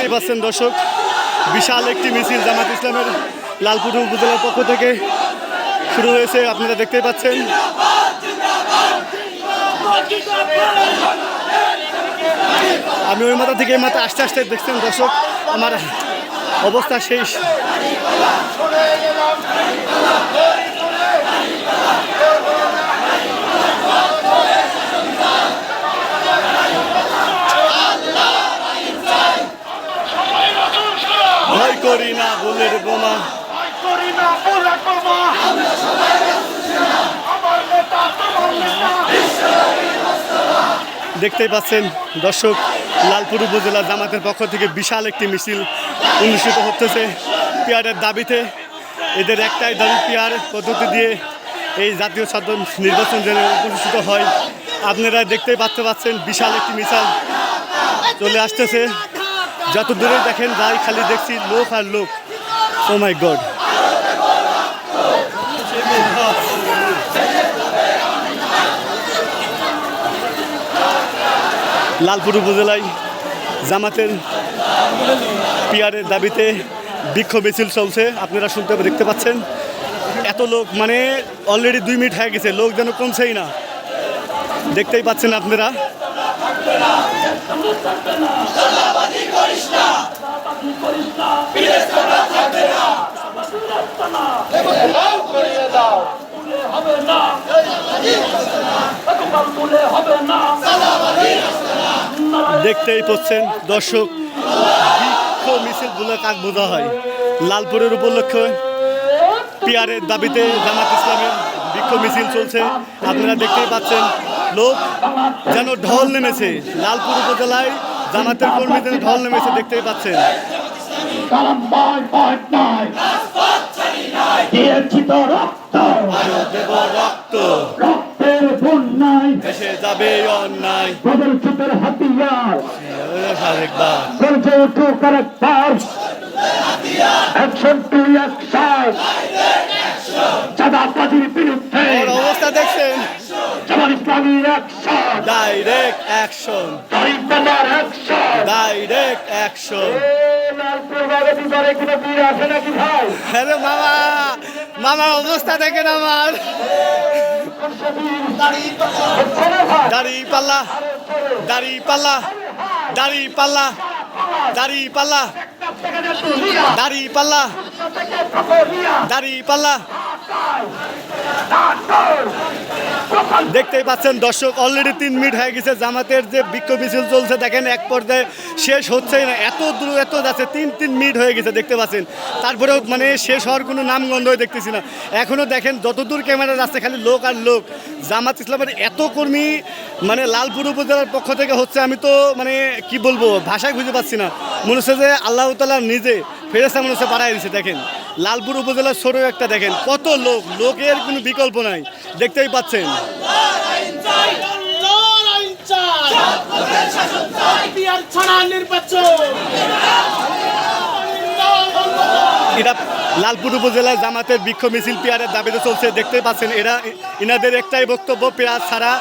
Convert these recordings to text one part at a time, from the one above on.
দেখতেই পাচ্ছেন দর্শক। বিশাল একটি মিছিল জামাত ইসলামের লালপুর উপজেলার পক্ষ থেকে শুরু হয়েছে, আপনারা দেখতেই পাচ্ছেন। আমি ওই মাথা থেকে এই মাথা আস্তে আস্তে দেখছেন দর্শক, আমার অবস্থা শেষ ভয় করি না বুলের বোমা করি না বলে কমা আমার নেতা তোমার নেতা দেখতেই পাচ্ছেন দর্শক, লালপুর উপজেলা জামাতের পক্ষ থেকে বিশাল একটি মিছিল অনুষ্ঠিত হতেছে। পেয়ারের দাবিতে এদের একটাই দাবি পেয়ার পদ্ধতি দিয়ে এই জাতীয় ছাত্র নির্বাচন যেন অনুষ্ঠিত হয়। আপনারা দেখতেই পাচ্তে পাচ্ছেন বিশাল একটি মিছিল চলে আসতেছে। যত দূরে দেখেন, যাই খালি দেখছি লোক আর লোক। ও মাই গড লালপুর উপজেলায় জামাতের পিয়ারের দাবিতে বিক্ষোভ মিছিল চলছে। আপনারা শুনতে দেখতে পাচ্ছেন। এত লোক মানে অলরেডি দুই মিনিট হয়ে গেছে, লোক যেন কমছেই না। দেখতেই পাচ্ছেন আপনারা। হবে না। দেখতেই পাচ্ছেন দর্শক বিক্ষোভ মিছিলগুলো কাক বোঝা হয়। লালপুরের উপলক্ষে পিয়ারের দাবিতে জামাত ইসলামের বিক্ষোভ মিছিল চলছে। আপনারা দেখতেই পাচ্ছেন লোক যেন ঢল নেমেছে। লালপুর উপজেলায় জামাতের কর্মীদের ঢল নেমেছে দেখতেই পাচ্ছেন। রক্ত রক্ত রক্তের বন্যায় এসে যাবে অন্যায়। প্রদর্শিতের হাতিয়ার। আরেকবার। গর্জে উঠুক আরেকবার। অ্যাকশন টু অ্যাকশন চাঁদাবাজির বিরুদ্ধে। অবস্থা দেখছেন? ডাইরেক্ট অ্যাকশন দাঁড়িপাল্লার অ্যাকশন ডাইরেক্ট অ্যাকশন লালপুর বাগে বিবারে কোনো বীর আছে নাকি ভাই? হ্যালো মামা মামা অবস্থা দেখেন আমার। দাড়ি পাল্লা দাড়ি পাল্লা দাড়ি পাল্লা দাড়ি পাল্লা দাড়ি পাল্লা দাড়ি পাল্লা। দেখতেই পাচ্ছেন, দর্শক অলরেডি তিন মিনিট হয়ে গেছে, জামাতের যে বিক্ষোভ মিছিল চলছে, দেখেন এক পর্যায়ে শেষ হচ্ছেই না, এত দূর এত যাচ্ছে, তিন তিন মিনিট হয়ে গেছে, দেখতে পাচ্ছেন। তারপরেও মানে শেষ হওয়ার কোনো নামগন্ধই দেখতেছি না। এখনও দেখেন, যতদূর ক্যামেরা যাচ্ছে, খালি লোক আর লোক। জামাত ইসলামের এত কর্মী মানে লালপুর উপজেলার পক্ষ থেকে হচ্ছে, আমি তো মানে কি বলব, ভাষায় খুঁজে পাচ্ছি না। মনে হচ্ছে যে আল্লাহ তালা নিজে ফেরেস্তা মনে হচ্ছে পাড়ায় দিচ্ছে দেখেন। লালপুর উপজেলার ছোট একটা দেখেন, কত লোক, লোকের কোনো বিকল্প নাই, দেখতেই পাচ্ছেন। এটা লালপুর উপজেলায় জামাতের বিক্ষোভ মিছিল পেয়ারের দাবিতে চলছে। দেখতেই পাচ্ছেন, এরা এনাদের একটাই বক্তব্য পেয়ার ছাড়া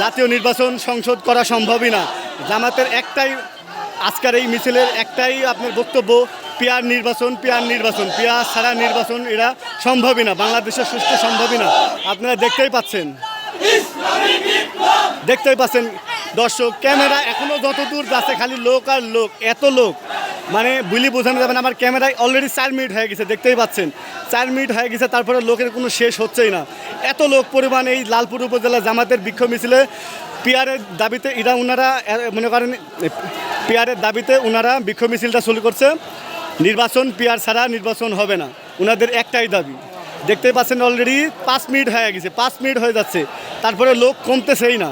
জাতীয় নির্বাচন সংসদ করা সম্ভবই না। জামাতের একটাই, আজকের এই মিছিলের একটাই আপনার বক্তব্য পেয়ার নির্বাচন পেয়ার নির্বাচন। পেয়ার ছাড়া নির্বাচন এরা সম্ভবই না, বাংলাদেশের সুস্থ সম্ভবই না। আপনারা দেখতেই পাচ্ছেন। দেখতেই পাচ্ছেন দর্শক, ক্যামেরা এখনও যত দূর যাচ্ছে, খালি লোক আর লোক, এত লোক। মানে বুলি বোঝানো যাবে না, আমার ক্যামেরায় অলরেডি চার মিনিট হয়ে গেছে, দেখতেই পাচ্ছেন। চার মিনিট হয়ে গেছে, তারপরে লোকের কোনো শেষ হচ্ছেই না। এত লোক পরিমাণ এই লালপুর উপজেলা জামাতের বিক্ষোভ মিছিলে পিয়ারের দাবিতে এরা ওনারা মনে করেন পিয়ারের দাবিতে ওনারা বিক্ষোভ মিছিলটা শুরু করছে। নির্বাচন পিয়ার ছাড়া নির্বাচন হবে না ওনাদের একটাই দাবি। দেখতেই পাচ্ছেন অলরেডি পাঁচ মিনিট হয়ে গেছে, পাঁচ মিনিট হয়ে যাচ্ছে, তারপরে লোক কমতেছেই না।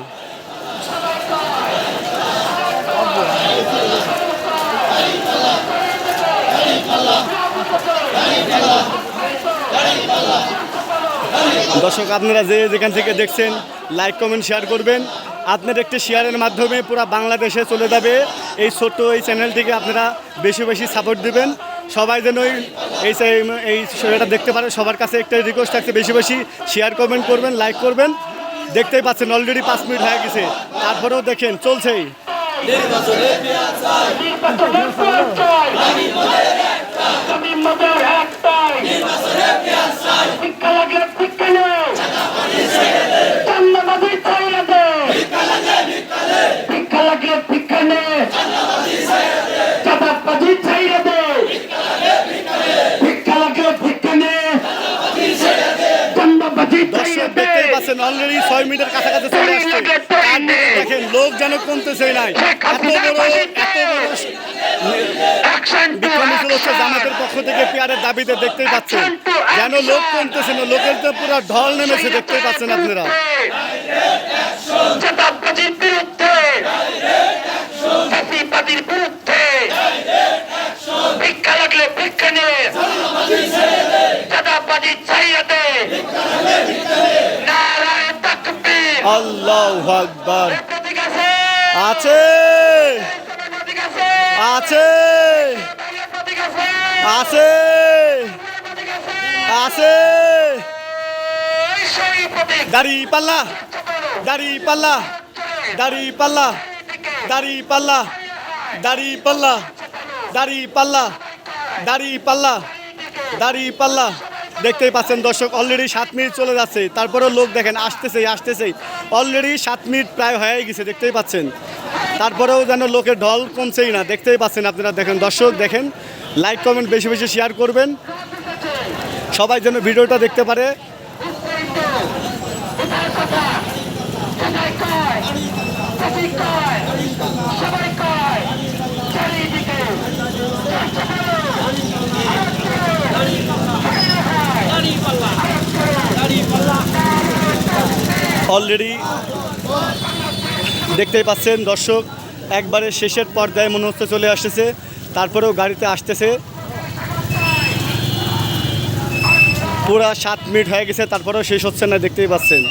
দর্শক, আপনারা যে যেখান থেকে দেখছেন লাইক কমেন্ট শেয়ার করবেন। আপনার একটি শেয়ারের মাধ্যমে পুরো বাংলাদেশে চলে যাবে। এই ছোট্ট এই চ্যানেলটিকে আপনারা বেশি বেশি সাপোর্ট দিবেন। সবাই যেন এই এই এটা দেখতে পারে। সবার কাছে একটা রিকোয়েস্ট থাকছে, বেশি বেশি শেয়ার কমেন্ট করবেন লাইক করবেন। দেখতেই পাচ্ছেন অলরেডি পাঁচ মিনিট হয়ে গেছে। তারপরেও দেখেন, চলছেই। দাবি মোদের একটাই শিক্ষা লাগলে শিক্ষা নেই চান্দাবাজি ছাইয়া দে শিক্ষা লাগলে শিক্ষা নেই চাঁদাবাজি ছাইয়া দে শিক্ষা লাগলে শিক্ষা নেই চান্দাবাজি ছাইয়া দে দেখতেই অলরেডি ছয় মিনিটের কাছাকাছি চলে আসছে। দেখেন লোক যেন কমতেছে নাই। এত বড় এত বড় বিক্ষোভ মিছিল হচ্ছে জামাতের পক্ষ থেকে পেয়ারের দাবিতে দেখতেই পাচ্ছেন। যেন লোক কমতেছে না লোকের তো পুরো ঢল নেমেছে দেখতেই পাচ্ছেন আপনারা। ভিক্ষা লাগলে ভিক্ষা তাকবীর। আল্লাহ আকবার। আছে। আছে। আছে। আছে। দাড়ি পাল্লা। দাড়ি পাল্লা। দাড়ি পাল্লা। দাড়ি পাল্লা। দাড়ি পাল্লা। দাড়ি পাল্লা। দাড়ি পাল্লা। দাড়ি পাল্লা। দেখতেই পাচ্ছেন দর্শক অলরেডি সাত মিনিট চলে যাচ্ছে। তারপরেও লোক দেখেন আসতেছে আসতেছে অলরেডি সাত মিনিট প্রায় হয়ে গেছে, দেখতেই পাচ্ছেন। তারপরেও যেন লোকের ঢল কমছেই না। দেখতেই পাচ্ছেন আপনারা, দেখেন দর্শক, দেখেন। লাইক কমেন্ট বেশি বেশি শেয়ার করবেন। সবাই যেন ভিডিওটা দেখতে পারে। অলরেডি দেখতেই পাচ্ছেন দর্শক, একবারে শেষের পর্যায়ে মনে হচ্ছে চলে আসতেছে, তারপরেও গাড়িতে আসতেছে। পুরা সাত মিনিট হয়ে গেছে, তারপরেও শেষ হচ্ছে না, দেখতেই পাচ্ছেন।